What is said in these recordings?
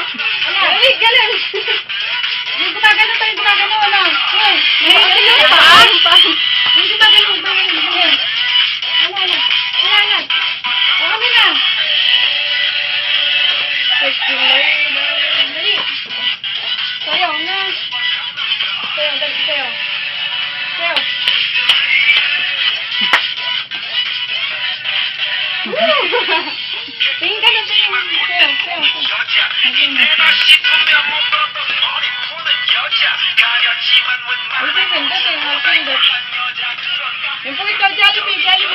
Dali, galing. Yung gumagano tayo, gumagano, ano? Ay, yung ano pa? pa? Yung gumagano, gumagano, gumagano. Ano, ano? Ano, ano? O, ano na? Sayaw na. Sayaw, dali, sayaw. Sayaw. Woo! 不这个，你在等啊，这个，你不会到家就被家就不。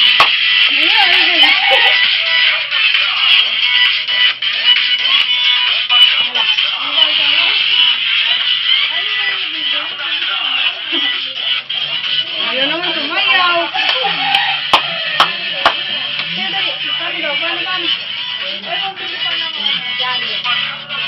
れ本当にこんなもんね。